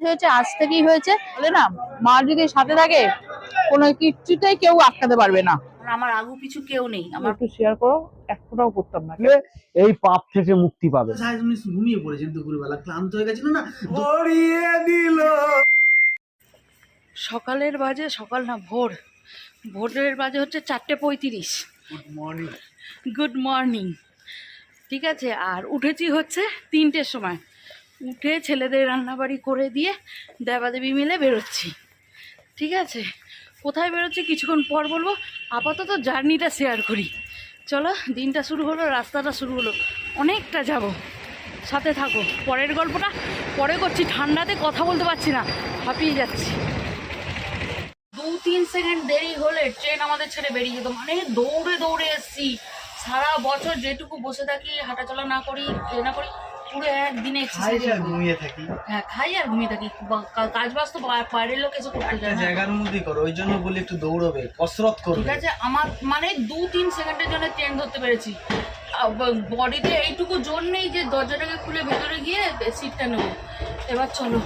হয়েছে আজ থেকেই হয়েছে। বলে না মা যদি সাথে থাকে কোনো কিচ্ছুতেই কেউ আটকাতে পারবে না। আমার আগু পিছু কেউ নেই আমার একটু শেয়ার করো এক ফোঁটাও করতাম না। এই পাপ থেকে মুক্তি পাবে। উনি ঘুমিয়ে পড়েছেন দুপুরবেলা ক্লান্ত হয়ে গেছিল না? দিল। সকালের বাজে সকাল না ভোর। ভোরের বাজে হচ্ছে চারটে পঁয়ত্রিশ। গুড মর্নিং গুড মর্নিং ঠিক আছে আর উঠেছি হচ্ছে তিনটের সময়। উঠে ছেলেদের রান্নাবাড়ি করে দিয়ে দেবাদেবী মিলে বেরোচ্ছি। ঠিক আছে? কোথায় বেরোচ্ছি কিছুক্ষণ পর বলব, আপাতত জার্নিটা শেয়ার করি। চলো, দিনটা শুরু হলো, রাস্তাটা শুরু হলো। অনেকটা যাব। সাথে থাকো। পরের গল্পটা পরে করছি। ঠান্ডাতে কথা বলতে পারছি না। হাঁপিয়ে যাচ্ছি। দু তিন সেকেন্ড দেরি হলে ট্রেন আমাদের ছেড়ে বেরিয়ে যেত। মানে দৌড়ে দৌড়ে এসছি। সারা বছর যেটুকু বসে থাকি, হাঁটাচলা না করি না করি পুরো একদিনে খাই আর ঘুমিয়ে থাকি। হ্যাঁ খাই আর ঘুমিয়ে থাকি। কাজ বাজ তো বাইরের লোক এসে করতে যায় জায়গার মধ্যেই করো ওই জন্য বলি একটু দৌড়বে কসরত করো ঠিক আছে আমার মানে দু তিন সেকেন্ডের জন্য ট্রেন ধরতে পেরেছি। বডিতে এইটুকু জোর নেই যে দরজাটাকে খুলে ভেতরে গিয়ে সিটটা নেব। এবার চলো।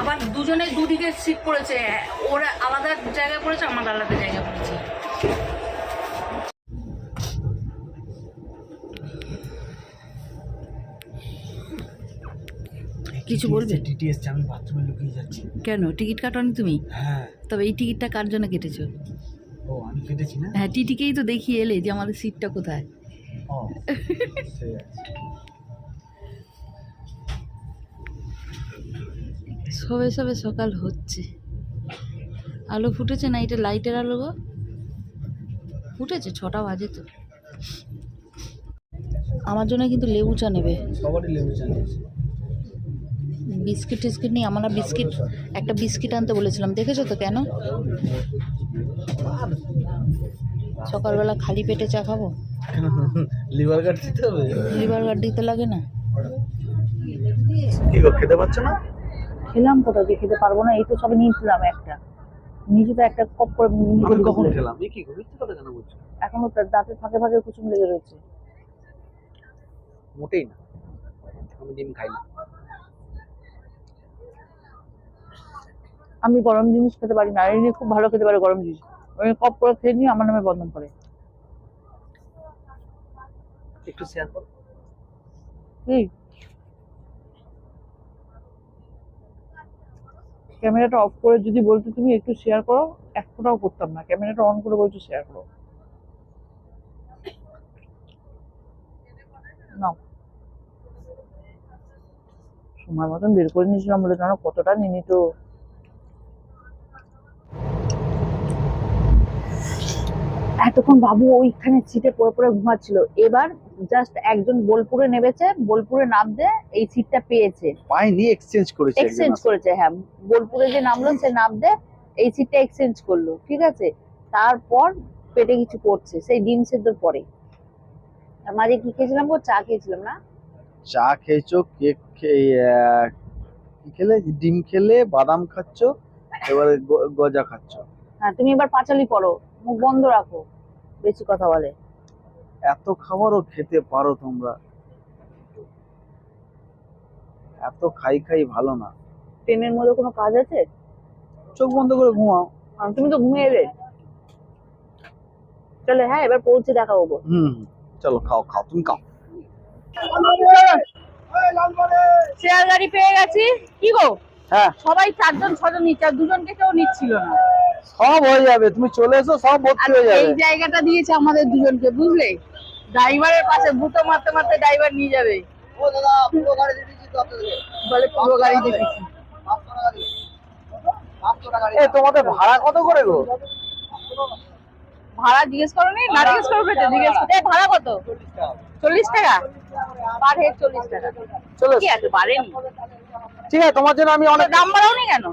আবার দুজনে দুদিকে সিট পড়েছে। ওরা আলাদা জায়গায় পড়েছে আমার আলাদা জায়গায় পড়েছে। কিছু বলবে? টিটি এসছে আমি বাথরুমে লুকিয়ে যাচ্ছি। কেন? টিকিট কাটনি তুমি? হ্যাঁ। তবে এই টিকিটটা কার জন্য কেটেছো? ও আমি কেটেছি না? হ্যাঁ টিটিকেই তো দেখিয়ে এলে যে আমাদের সিটটা কোথায়। ও সবে সবে সকাল হচ্ছে। আলো ফুটেছে না? এটা লাইটের আলো গো। ফুটেছে ছটা বাজে তো। আমার জন্য কিন্তু লেবু চা নেবে। সবারই লেবু জানিয়েছি বিস্কিট টিস্কিট নেই আমরা বিস্কিট একটা বিস্কিট আনতে বলেছিলাম। দেখেছ তো কেন? সকালবেলা খালি পেটে চা খাব? লিভার গার্ড দিতে হবে? লিভার গার্ড দিতে লাগে না? কি খেতে পাচ্ছ না? খেলাম কোথাও যে খেতে পারব না এই তো সবে নিয়েছিলাম একটা। নিজে তো একটা কপ করে নিজে কখন খেলাম? এই কি মিথ্যে কথা কেন বলছো? এখনও তার দাঁতের ফাঁকে ফাঁকে কুচুম লেগে রয়েছে। মোটেই না। আমি ডিম খাই না। আমি গরম জিনিস খেতে পারি না। এমনি খুব ভালো খেতে পারে গরম জিনিস। ওই কপ করে খেয়ে নিয়ে আমার নামে বদনাম করে। একটু শেয়ার করো। ক্যামেরাটা অফ করে যদি বলতো তুমি একটু শেয়ার করো এক ফোটাও করতাম না। ক্যামেরাটা অন করে বলছো শেয়ার করো। নাও। সময় মতন বের করে নিয়েছিলাম বলে জানো কতটা নিয়ে নিত এতক্ষণ বাবু ওইখানে সিটে পড়ে পড়ে ঘুমাচ্ছিল। এবার জাস্ট একজন বোলপুরে নেমেছে বোলপুরে নামতে এই সিটটা পেয়েছে। পাইনি এক্সচেঞ্জ করেছে এক্সচেঞ্জ করেছে হ্যাঁ। বোলপুরে যে নামলো সে নামতে এই সিটটা এক্সচেঞ্জ করল ঠিক আছে? তারপর পেটে কিছু পড়ছে সেই ডিম সেদ্ধর পরে। আর মাঝে কি খেয়েছিলাম গো? চা খেয়েছিলাম না? চা খেয়েছো কেক খেয়ে কি খেলে? ডিম খেলে বাদাম খাচ্ছো এবারে গজা খাচ্ছো। হ্যাঁ তুমি এবার পাঁচালি করো মুখ বন্ধ রাখো। বেশি কথা বলে। এত খাবারও খেতে পারো তোমরা। এত খাই খাই ভালো না। ট্রেনের মধ্যে কোনো কাজ আছে? চোখ বন্ধ করে ঘুমাও। আর তুমি তো ঘুমিয়ে এলে। চলে হ্যাঁ এবার পৌঁছে দেখা হব হুম হুম। চলো খাও খাও তুমি খাও। শেয়ার গাড়ি পেয়ে গেছি। কি গো? হ্যাঁ। সবাই চারজন ছজন নিচ্ছে আর দুজনকে কেউ নিচ্ছিল না। সব হয়ে যাবে তুমি চলে এসো সব ভর্তি হয়ে যাবে এই জায়গাটা দিয়েছে আমাদের দুজনকে বুঝলে? ড্রাইভারের পাশে বুতো মারতে মারতে ড্রাইভার নিয়ে যাবে। বলে পুরো গাড়ি দেখেছি। এ তোমাদের ভাড়া কত করে গো? ভাড়া জিজ্ঞেস করো নি না জিজ্ঞেস করবে তো জিজ্ঞেস এ ভাড়া কত? চল্লিশ টাকা? পার হেড চল্লিশ টাকা। চলো কি আছে বাড়েনি? ঠিক আছে তোমার জন্য আমি অনেক দাম বাড়াও নি কেন?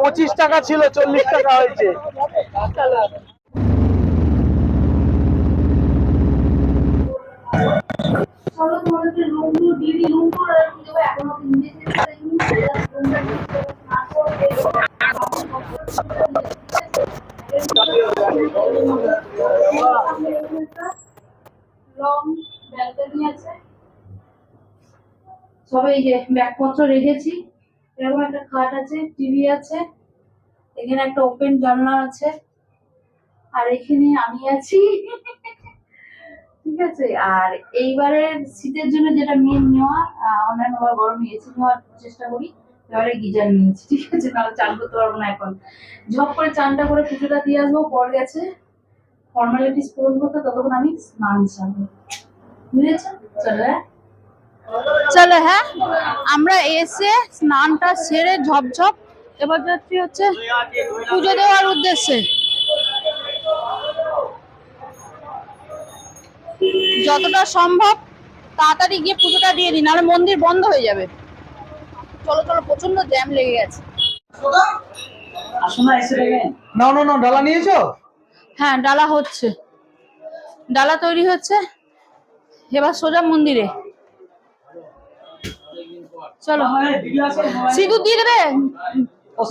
পঁচিশ টাকা ছিল চল্লিশ টাকা হয়েছে। আছে। সবাই ব্যাগপত্র রেখেছি। এরকম একটা খাট আছে, টিভি আছে, এখানে একটা ওপেন জানলা আছে, আর এখানে আমি আছি। ঠিক আছে? আর এইবারের শীতের জন্য যেটা মেন নেওয়া অন্যান্য বার গরমে এসি নেওয়ার চেষ্টা করি, এবারে গিজার নিয়েছি ঠিক আছে? নাহলে চান করতে পারব না এখন। ঝপ করে চানটা করে পুজোটা দিয়ে আসব পর গেছে। ফর্মালিটিস পূরণ করতে, ততক্ষণ আমি স্নান সারবো। বুঝেছেন? চলো হ্যাঁ? চলো হ্যাঁ আমরা এসে স্নানটা সেরে ঝপঝপ এবার যাচ্ছি হচ্ছে পুজো দেওয়ার উদ্দেশ্যে। যতটা সম্ভব তাড়াতাড়ি গিয়ে পুজোটা দিয়ে দিন নাহলে মন্দির বন্ধ হয়ে যাবে। চলো চলো প্রচণ্ড জ্যাম লেগে গেছে। না। না না ডালা নিয়েছো? হ্যাঁ ডালা হচ্ছে। ডালা তৈরি হচ্ছে। এবার সোজা মন্দিরে। চলো। সিঁদুর দিয়ে দেবে?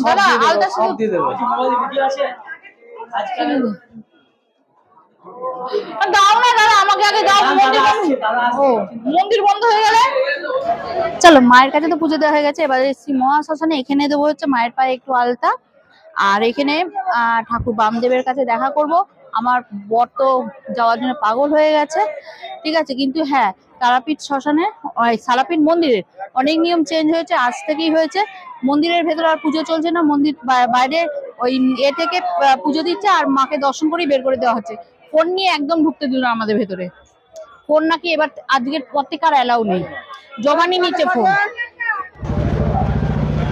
দাদা, আলতা সিঁদুর- দিয়ে দেবো। দাও না দাদা আমাকে আগে দাও মন্দির বন্ধ। ও মন্দির বন্ধ হয়ে গেলে? চলো মায়ের কাছে তো পুজো দেওয়া হয়ে গেছে এবারে এসছি মহাশ্মশানে এখানে দেবো হচ্ছে মায়ের পায়ে একটু আলতা। আর এখানে আহ, ঠাকুর বামদেবের কাছে দেখা করব। আমার বর তো যাওয়ার জন্য পাগল হয়ে গেছে। ঠিক আছে কিন্তু হ্যাঁ তারাপীঠ শ্মশানে, ওই সালাপীঠ মন্দিরের অনেক নিয়ম চেঞ্জ হয়েছে, আজ থেকেই হয়েছে। মন্দিরের ভেতরে আর পুজো চলছে না, মন্দির বাইরে ওই এ থেকে পুজো দিচ্ছে আর মাকে দর্শন করেই বের করে দেওয়া হচ্ছে। ফোন নিয়ে একদম ঢুকতে দিল আমাদের ভেতরে। ফোন নাকি এবার আজকের পর থেকে আর অ্যালাউ নেই। জমানি নিচ্ছে ফোন।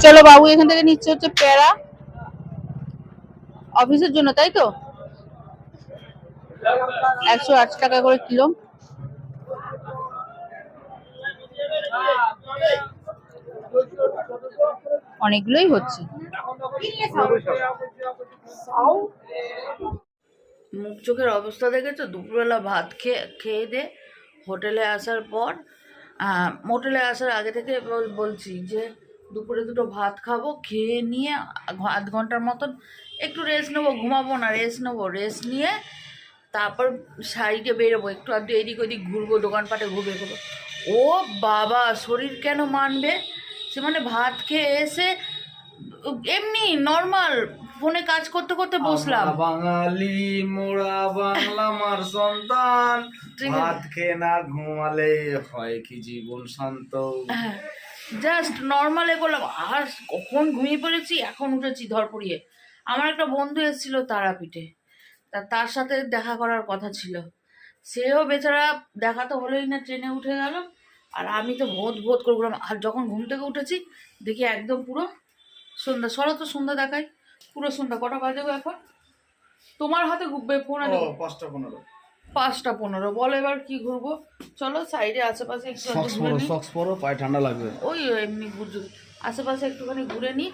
চলো বাবু, এখান থেকে নিচ্ছে হচ্ছে প্যারা। অফিসের জন্য, তাই তো? একশো আট টাকা করে কিলো। অনেকগুলোই হচ্ছে। মুখ চোখের অবস্থা দেখেছ? দুপুরবেলা ভাত খেয়ে খেয়ে দে, হোটেলে আসার পর হোটেলে আসার আগে থেকে বলছি যে দুপুরে দুটো ভাত খাব, খেয়ে নিয়ে আধ- ঘণ্টার মতন একটু রেস্ট নেব, ঘুমাবো না রেস্ট নেব রেস্ট নিয়ে তারপর সাইডে বেরোবো, একটু আধটু এদিক ওদিক ঘুরবো, দোকানপাটে ঘুরে ঘুরবো ও বাবা শরীর কেন মানবে? সে মানে ভাত খেয়ে এসে এমনি নর্মাল ফোনে কাজ করতে করতে বসলাম। বাঙালি মোরা বাংলা মার সন্তান। ভাত খেয়ে না ঘুমালে হয় কি জীবন শান্ত? হ্যাঁ জাস্ট নর্মাল এ করলাম। আর কখন ঘুমিয়ে পড়েছি? এখন উঠেছি ধরপড়িয়ে। আমার একটা বন্ধু এসেছিল তারাপীঠে। তা তার সাথে দেখা করার কথা ছিল। সেও বেচারা দেখা তো হলোই না ট্রেনে উঠে গেল। আর আমি তো ভোত ভোত করে ঘুরলাম। আর যখন ঘুম থেকে উঠেছি দেখি একদম পুরো সন্ধ্যা। সরো তো সন্ধ্যা দেখাই। পুরো সন্ধ্যা। কটা বাজে এখন? তোমার হাতে ঘুরবে ফোন আছে পাঁচটা পনেরো। পাঁচটা পনেরো। বলো এবার কি ঘুরবো? চলো সাইডে আশেপাশে একটু ঘুরে সক্স পরো পায়ে ঠান্ডা লাগবে। ওই এমনি ঘুরতে আশেপাশে একটুখানি ঘুরে নিই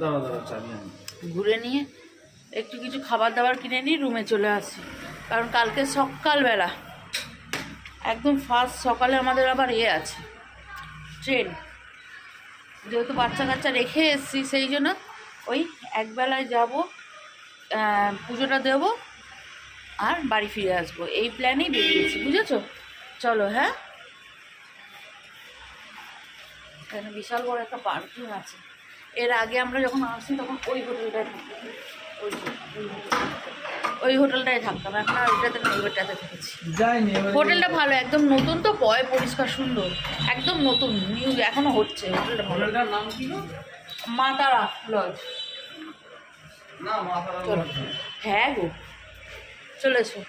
দাঁড়া দাঁড়া চালিয়ে ঘুরে নিয়ে একটু কিছু খাবার দাবার কিনে নিই রুমে চলে আসি। কারণ কালকে সকালবেলা একদম ফার্স্ট সকালে আমাদের আবার এ আছে ট্রেন যেহেতু বাচ্চা কাচ্চা রেখে এসছি, সেই জন্য ওই একবেলায় যাব পুজোটা দেব, আর বাড়ি ফিরে আসব। এই প্ল্যানেই বেরিয়েছি, বুঝেছ? চলো হ্যাঁ? এখানে বিশাল বড় একটা পার্কিং আছে। এর আগে আমরা যখন আসি তখন ওই হোটেলটায় থাকতাম। ওই হোটেলটায়। থাকতাম এখন আর ওইটাতে না ওইটাতে থেকেছি। হোটেলটা ভালো একদম নতুন তো পয় পরিষ্কার সুন্দর। একদম নতুন নিউ এখনও হচ্ছে হোটেলটা হোটেলটার নাম কি মাতারা লজ হ্যাঁ গো। চলে এসো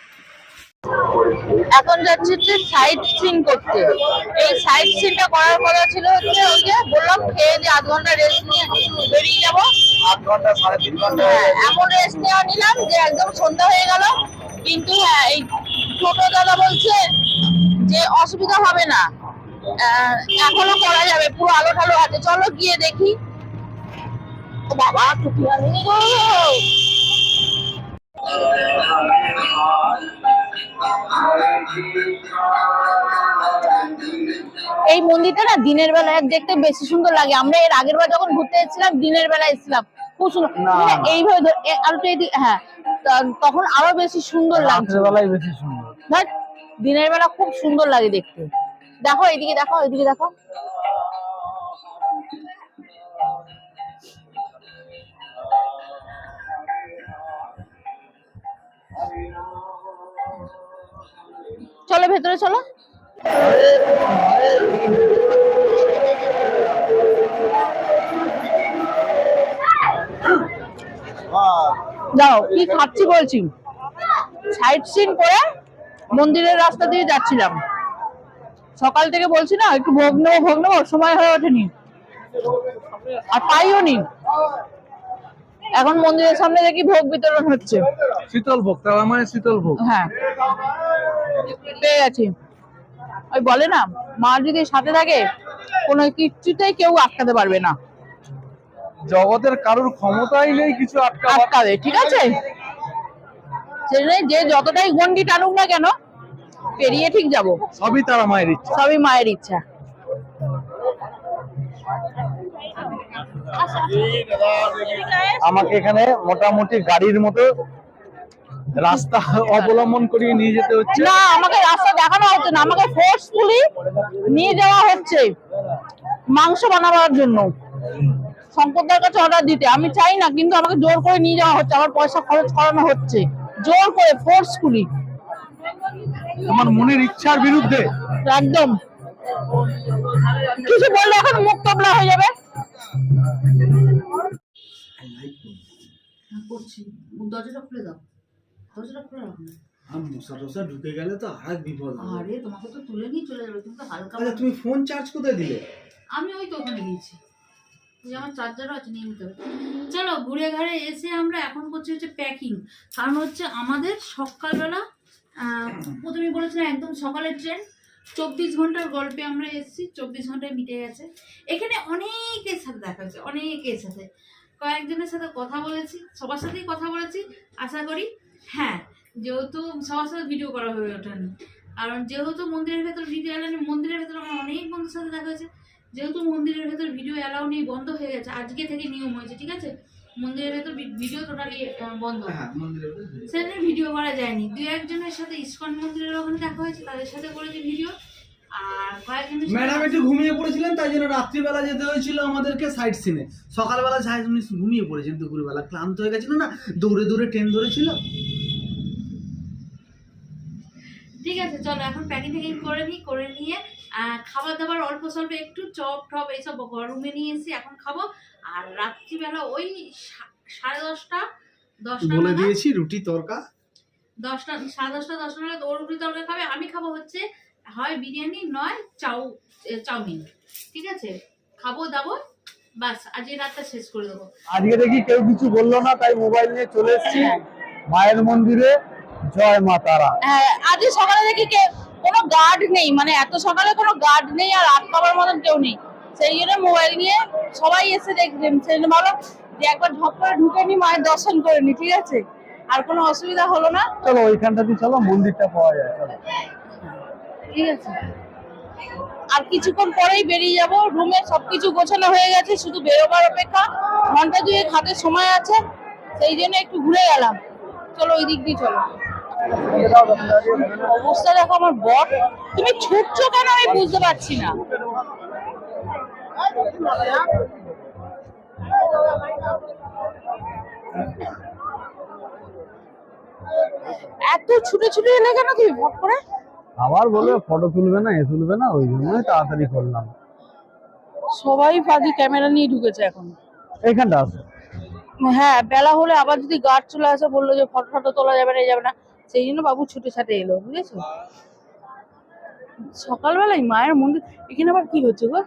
এখন যাচ্ছে হচ্ছে সাইড সিন করতে। এই সাইড সিনটা করার কথা ছিল হচ্ছে ওই যে বললাম খেয়ে যে আধ ঘণ্টা রেস্ট নিয়ে বেরিয়ে যাব। হ্যাঁ, এমন রেস্ট নেওয়া নিলাম যে একদম সন্ধ্যা হয়ে গেল। কিন্তু হ্যাঁ এই ছোট দাদা বলছে যে অসুবিধা হবে না। এখনও করা যাবে পুরো আলো ঠালো হাতে চলো গিয়ে দেখি। বাবা টুপি এই মন্দিরটা না দিনের বেলায় দেখতে বেশি সুন্দর লাগে। আমরা এর আগের বার যখন ঘুরতে এসেছিলাম দিনের বেলায় এসেছিলাম। খুব সুন্দর। মানে এইভাবে আরও হ্যাঁ তখন আরও বেশি সুন্দর লাগছে। রাত্রেবেলায় বেশি সুন্দর। দিনের বেলা খুব সুন্দর লাগে দেখতে। দেখো এদিকে দেখো এদিকে দেখো। ভেতরে চলো। যাও কি খাচ্ছি বলছি? সাইড সিন করে মন্দিরের রাস্তা দিয়ে যাচ্ছিলাম। সকাল থেকে বলছি না একটু ভোগ নেব ভোগ নেব সময় হয়ে ওঠেনি। আর পাইও নি। এখন মন্দিরের সামনে দেখি ভোগ বিতরণ হচ্ছে। শীতল ভোগ তার মানে শীতল ভোগ। হ্যাঁ। পেয়ে গেছি। ওই বলে না মা যদি সাথে থাকে কোনো কিছুতেই কেউ আটকাতে পারবে না। জগতের কারোর ক্ষমতাই নেই কিছু আটকাবে ঠিক আছে? যে যতটাই গন্ডি টানুক না কেন পেরিয়ে ঠিক যাব। সবই তারা মায়ের ইচ্ছা। সবই মায়ের ইচ্ছা। আমাকে এখানে মোটামুটি গাড়ির মতো রাস্তা অবলম্বন করিয়ে নিয়ে যেতে হচ্ছে? না আমাকে রাস্তা দেখানো হচ্ছে না। আমাকে ফোর্সফুলি নিয়ে যাওয়া হচ্ছে মাংস বানাবার জন্য। শঙ্করদার কাছে অর্ডার দিতে। আমি চাই না কিন্তু আমাকে জোর করে নিয়ে যাওয়া হচ্ছে। আমার পয়সা খরচ করানো হচ্ছে। জোর করে ফোর্সফুলি আমার মনের ইচ্ছার বিরুদ্ধে? একদম। কিছু বললে এখন মুখ তবলা হয়ে যাবে। করছি। দরজাটা খুলে দাও। দরজাটা খুলে রাখো না। আর মশা টশা ঢুকে গেলে তো আর এক বিপদ হবে। আরে তোমাকে তো তুলে নিয়ে চলে যাবে তুমি তো হালকা আচ্ছা তুমি ফোন চার্জ কোথায় দিলে? আমি ওই তো ওখানে গিয়েছি। যে আমার চার্জারও আছে নিয়ে নিতে হবে। চলো ঘুরে ঘাড়ে এসে আমরা এখন করছি হচ্ছে প্যাকিং কারণ হচ্ছে আমাদের সকালবেলা প্রথমে বলেছিলাম একদম সকালের ট্রেন চব্বিশ ঘণ্টার গল্পে আমরা এসেছি চব্বিশ ঘন্টায় মিটে গেছে। এখানে অনেকের সাথে দেখা হয়েছে অনেকের সাথে। কয়েকজনের সাথে কথা বলেছি সবার সাথেই কথা বলেছি আশা করি হ্যাঁ যেহেতু সবার সাথে ভিডিও করা হয়ে ওঠেনি। কারণ যেহেতু মন্দিরের ভেতর ভিডিও এলানি মন্দিরের ভেতর আমার অনেক বন্ধুর সাথে দেখা হয়েছে। যেহেতু মন্দিরের ভেতর ভিডিও অ্যালাউ নেই বন্ধ হয়ে গেছে আজকে থেকে নিয়ম হয়েছে ঠিক আছে? মন্দিরের ভেতর ভিডিও টোটালি বন্ধ। হ্যাঁ। সেখানে ভিডিও করা যায়নি। দু একজনের সাথে ইস্কন মন্দিরের ওখানে দেখা হয়েছে তাদের সাথে করেছি ভিডিও ম্যাডাম একটু ঘুমিয়ে পড়েছিলেন তাই জন্য রাত্রিবেলা যেতে হয়েছিল আমাদেরকে সাইড সিনে সকালবেলা সাইড ঘুমিয়ে পড়েছেন দুপুরবেলা। ক্লান্ত হয়ে গেছিল না? দৌড়ে দৌড়ে ট্রেন ধরেছিল? ঠিক আছে চলো এখন প্যাকিং ট্যাকিং করে নিই করে নিয়ে খাবার দাবার অল্প স্বল্প একটু চপ টপ এইসব রুমে নিয়ে এসেছি এখন খাব। আর রাত্রিবেলা ওই সা- সাড়ে দশটা দশটা বলে দিয়েছি রুটি তরকা। দশটা সাড়ে দশটা দশটা নাগাদ ওর রুটি তরকারি খাবে। আমি খাব হচ্ছে হয় বিরিয়ানি নয় চাউ চাউমিন। ঠিক আছে? খাব দাবো বাস আজ এই রাতটা শেষ করে দেবো। আজকে দেখি কেউ কিছু বলল না তাই মোবাইল নিয়ে চলে এসেছি। মায়ের মন্দিরে জয় মা তারা। হ্যাঁ, আজকে সকালে দেখি কে কোনো গার্ড নেই মানে এত সকালে কোনো গার্ড নেই আর আটকাবার মতন কেউ নেই। সেই জন্য মোবাইল নিয়ে সবাই এসে দেখলেন সেই জন্য ভাবলাম যে একবার ঝপ করে ঢুকে নি মায়ের দর্শন করে নি ঠিক আছে? আর কোনো অসুবিধা হলো না। চলো ওইখানটাতে চলো মন্দিরটা পাওয়া যায় চলো। ঠিক আছে। আর কিছুক্ষণ পরেই বেরিয়ে যাব রুমে সবকিছু গোছানো হয়ে গেছে শুধু বেরোবার অপেক্ষা। ঘণ্টা দুয়েক হাতে সময় আছে সেই জন্য একটু ঘুরে গেলাম। চলো ওই দিক দিয়ে চলো। অবস্থা দেখো আমার বর। তুমি ছুটছো কেন আমি বুঝতে পারছি না। এত ছুটে ছুটে এলে কেন তুমি ফট করে? আবার বলবে ফটো তুলবে না এ তুলবে না ওই জন্যই তাড়াতাড়ি করলাম। সবাই ফাঁদি ক্যামেরা নিয়ে ঢুকেছে এখন। এইখানটা আছে হ্যাঁ বেলা হলে আবার যদি গার্ড চলে আসে বলল যে ফটো ফটো তোলা যাবে না যাবে না। সেই জন্য বাবু ছুটে ছাটে এলো বুঝেছ? সকালবেলায় মায়ের মন্দির এখানে আবার কি হচ্ছে গো?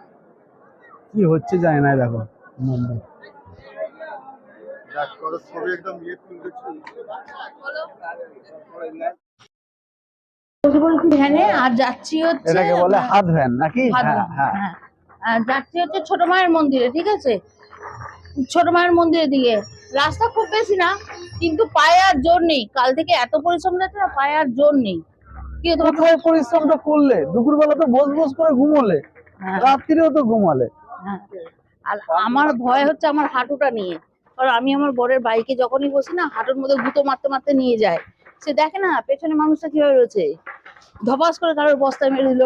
কি হচ্ছে জানি না দেখো মন্দির। ভ্যানে আর যাচ্ছি হচ্ছে এটাকে বলে হাত ভ্যান নাকি? হ্যাঁ হ্যাঁ। হ্যাঁ। আর যাচ্ছি হচ্ছে ছোট মায়ের মন্দিরে ঠিক আছে? ছোট মায়ের মন্দিরের দিকে। রাস্তা খুব বেশি না কিন্তু পায়ে আর জোর নেই। কাল থেকে এত পরিশ্রম যাচ্ছে না পায়ে আর জোর নেই। কি তোমার পরিশ্রমটা করলে? দুপুরবেলা তো বস বস করে ঘুমোলে হ্যাঁ। রাত্রিরেও তো ঘুমালে। হ্যাঁ। আর আমার ভয় হচ্ছে আমার হাঁটুটা নিয়ে। কারণ আমি আমার বরের বাইকে যখনই বসি না হাঁটুর মধ্যে গুঁতো মারতে মারতে নিয়ে যায়। সে দেখে না পেছনে মানুষটা কীভাবে রয়েছে? ধপাস করে কারোর বস্তায় মেরে দিল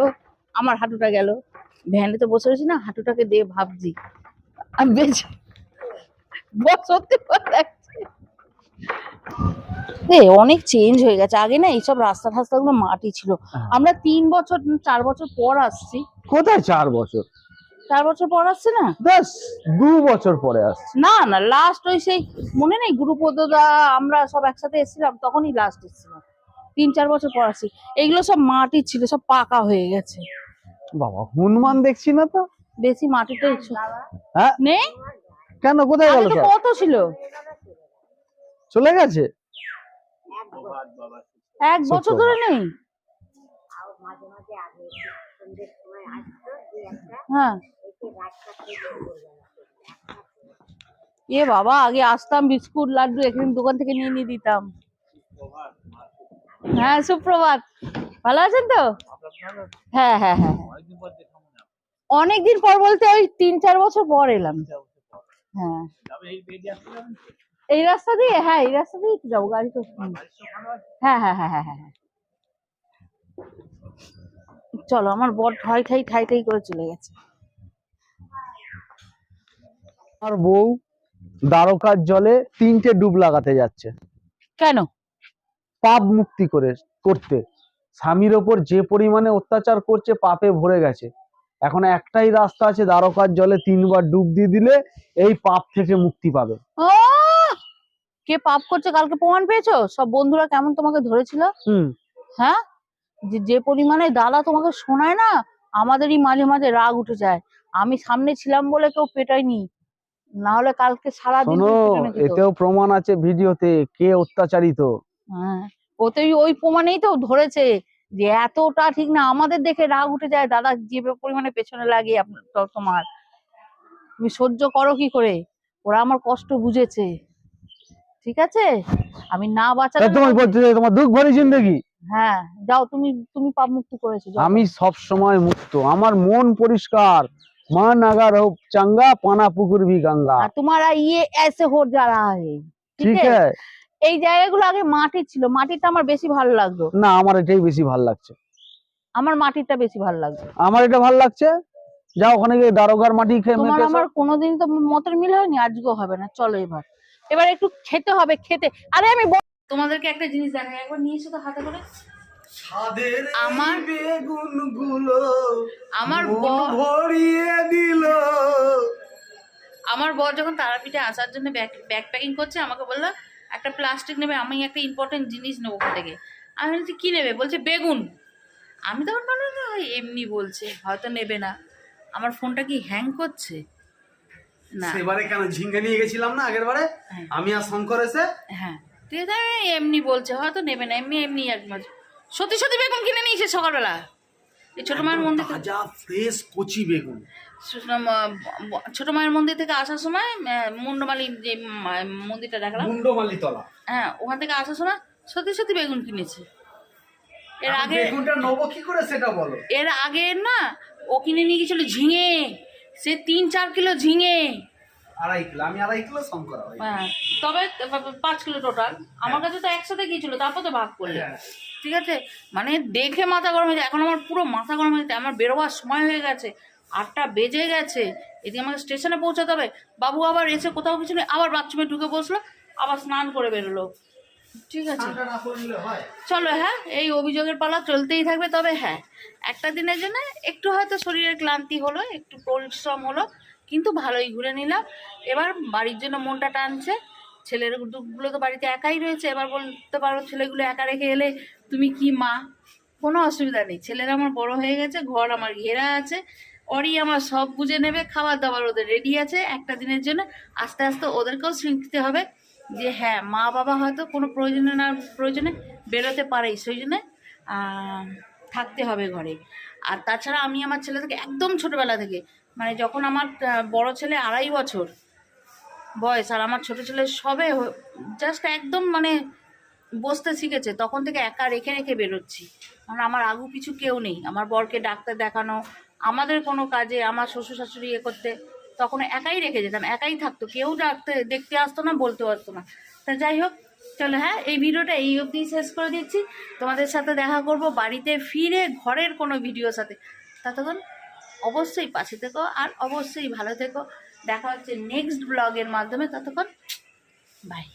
আমার হাঁটুটা গেল। ভ্যানে তো বসে রয়েছি না হাঁটুটাকে দিয়ে ভাবছি। আমি বেশ বস সত্যি ভয় লাগছে এ অনেক চেঞ্জ হয়ে গেছে। আগে না এইসব রাস্তা ফাস্তাগুলো মাটি ছিল। হ্যাঁ। আমরা তিন বছর চার বছর পর আসছি। কোথায় চার বছর? চার বছর পর আসছে না? ব্যাস দু বছর পরে আসছে। না না লাস্ট ওই সেই মনে নেই গুরুপদদা আমরা সব একসাথে এসেছিলাম তখনই লাস্ট এসেছিলাম। তিন চার বছর পর আসছি। এইগুলো সব মাটি ছিল সব পাকা হয়ে গেছে। বাবা হনুমান দেখছি না তো? বেশি মাটিতে হ্যাঁ? নেই? কেন? কোথায় গেল কত ছিল? চলে গেছে? এক বছর ধরে নেই? হ্যাঁ। এ বাবা আগে আসতাম বিস্কুট লাড্ডু এখানে দোকান থেকে নিয়ে নিয়ে দিতাম। হ্যাঁ সুপ্রভাত। ভালো আছেন তো? হ্যাঁ হ্যাঁ হ্যাঁ। অনেকদিন পর বলতে ওই তিন চার বছর পর এলাম। হ্যাঁ। এই রাস্তা দিয়ে? হ্যাঁ এই রাস্তা দিয়ে তো যাব গাড়ি তো। হ্যাঁ। হ্যাঁ হ্যাঁ হ্যাঁ হ্যাঁ হ্যাঁ। চলো আমার বর ঠাই ঠাই ঠাই ঠাই করে চলে গেছে। আমার বউ দ্বারকার জলে তিনটে ডুব লাগাতে যাচ্ছে। কেন? পাপ মুক্তি করে করতে। স্বামীর ওপর যে পরিমাণে অত্যাচার করছে পাপে ভরে গেছে। এখন একটাই রাস্তা আছে দ্বারকার জলে তিনবার ডুব দিয়ে দিলে এই পাপ থেকে মুক্তি পাবে। কে পাপ করছে? কালকে প্রমাণ পেয়েছ? সব বন্ধুরা কেমন তোমাকে ধরেছিল? হ্যাঁ? যে যে পরিমাণে দাদা তোমাকে শোনায় না আমাদেরই মাঝে মাঝে রাগ উঠে যায়। আমি সামনে ছিলাম বলে কেউ পেটায়নি। না হলে কালকে পেটানো যেত। এতেও প্রমাণ আছে ভিডিওতে কে অত্যাচারিত। হ্যাঁ। ওতেই ওই প্রমাণেই তো ধরেছে। যে এতটা ঠিক না আমাদের দেখে রাগ উঠে যায় দাদা যে পরিমাণে পেছনে লাগে তোমার। তুমি সহ্য করো কি করে? ওরা আমার কষ্ট বুঝেছে। ঠিক আছে? আমি না তা বাঁচালে তোমার বলতে তোমার দুঃখ ভরি জিন্দগি? হ্যাঁ যাও তুমি তুমি পাপ মুক্তি করেছ আমি সব সময় মুক্ত আমার মন পরিষ্কার। মা নাগার হোক চাঙ্গা পানা পুকুর ভি গঙ্গা। তোমারা ইয়ে এসে হো যা ঠিক আছে এই জায়গাগুলো আগে মাটির ছিল মাটিরটা আমার বেশি ভালো লাগতো। না আমার এটাই বেশি ভালো লাগছে। আমার মাটিরটা বেশি ভালো লাগতো। আমার এটা ভালো লাগছে। যা ওখানে গিয়ে দারোগার মাটি খেয়ে তোমার আমার কোনোদিন তো মতের মিল হয়নি? আজকেও হবে না চলো এবার। এবার একটু খেতে হবে খেতে। আরে আমি বল- তোমাদেরকে একটা জিনিস দেখাই একবার নিয়ে এসো তো হাতে করে। ছাদের আমার- বেগুনগুলো আমার বর ভরিয়ে দিল। আমার বর যখন তারাপীঠে আসার জন্য ব্যাগ প্যাকিং করছে আমাকে বলল একটা প্লাস্টিক নেবে আমি একটা ইম্পর্টেন্ট জিনিস নেব ওখান থেকে। আমি বলছি কী নেবে? বলছে বেগুন। আমি তখন ভাবলাম এমনি বলছে হয়তো নেবে না। আমার ফোনটা কি হ্যাং করছে? না। সেবারে কেন ঝিঙ্গে নিয়ে গেছিলাম না আগের বারে? হ্যাঁ। আমি আর শঙ্কর এসে হ্যাঁ। ঠিক আছে এমনি বলছে হয়তো নেবে না এমনি এমনি একবার সত্যি সত্যি বেগুন কিনে নিয়েছে সকালবেলা। এই ছোট মায়ের মন্দির তাজা ফ্রেশ কচি বেগুন। ছোট মায়ের মন্দির থেকে আসার সময় মুন্ডমালি যে মন্দিরটা দেখালাম। মুন্ডমালি তলা হ্যাঁ ওখান থেকে আসার সময় সত্যি সত্যি বেগুন কিনেছে। এর আগে বেগুনটা নেব কি করে সেটা বলো? এর আগে না ও কিনে নিয়ে গেছিল ঝিঙে। সে তিন চার কিলো ঝিঙে। আড়াই কিলো। আমি আড়াই কিলো শঙ্কর আড়াই কিলো। হ্যাঁ তবে পাঁচ কিলো টোটাল আমার কাছে তো একসাথে গিয়েছিল তারপর তো ভাগ করলে। হ্যাঁ। ঠিক আছে? মানে দেখে মাথা গরম হয়ে যায়। এখন আমার পুরো মাথা গরম হয়ে যায়। আমার বেরোবার সময় হয়ে গেছে। আটটা বেজে গেছে। এদিকে আমাকে স্টেশনে পৌঁছাতে হবে। বাবু আবার এসে কোথাও কিছু নেই। আবার বাথরুমে ঢুকে বসল। আবার স্নান করে বেরোলো। ঠিক আছে। চলো হ্যাঁ এই অভিযোগের পালা চলতেই থাকবে। তবে হ্যাঁ একটা দিনের জন্য একটু হয়তো শরীরের ক্লান্তি হলো একটু পরিশ্রম হলো। কিন্তু ভালোই ঘুরে নিলাম। এবার বাড়ির জন্য মনটা টানছে। ছেলের দুগুলো তো বাড়িতে একাই রয়েছে। এবার বলতে পারো ছেলেগুলো একা রেখে এলে তুমি কি মা? কোনো অসুবিধা নেই। ছেলেরা আমার বড় হয়ে গেছে, ঘর আমার ঘেরা আছে। ওরই আমার সব বুঝে নেবে, খাবার দাবার ওদের রেডি আছে। একটা দিনের জন্য আস্তে আস্তে ওদেরকেও শিখতে হবে যে হ্যাঁ মা বাবা হয়তো কোনো প্রয়োজনে না, প্রয়োজনে বেরোতে পারেই সেই জন্যে থাকতে হবে ঘরে। আর তাছাড়া আমি আমার ছেলে থেকে একদম ছোটবেলা থেকে মানে যখন আমার বড় ছেলে আড়াই বছর বয়স আর আমার ছোট ছেলে সবে জাস্ট একদম মানে বসতে শিখেছে, তখন থেকে একা রেখে রেখে বেরোচ্ছি। কারণ আমার আগু পিছু কেউ নেই, আমার বরকে ডাক্তার দেখানো, আমাদের কোনো কাজে, আমার শ্বশুর শাশুড়ি ইয়ে করতে, তখন একাই রেখে যেতাম, একাই থাকতো, কেউ ডাকতে, দেখতে আসতো না, বলতেও আসতো না। তা যাই হোক, চলো হ্যাঁ এই ভিডিওটা এই অবধি শেষ করে দিচ্ছি। তোমাদের সাথে দেখা করব বাড়িতে, ফিরে, ঘরের কোনো ভিডিওর সাথে। ততক্ষণ অবশ্যই পাশে থেকো আর অবশ্যই ভালো থেকো। দেখা হচ্ছে নেক্সট ব্লগের মাধ্যমে। ততক্ষণ বাই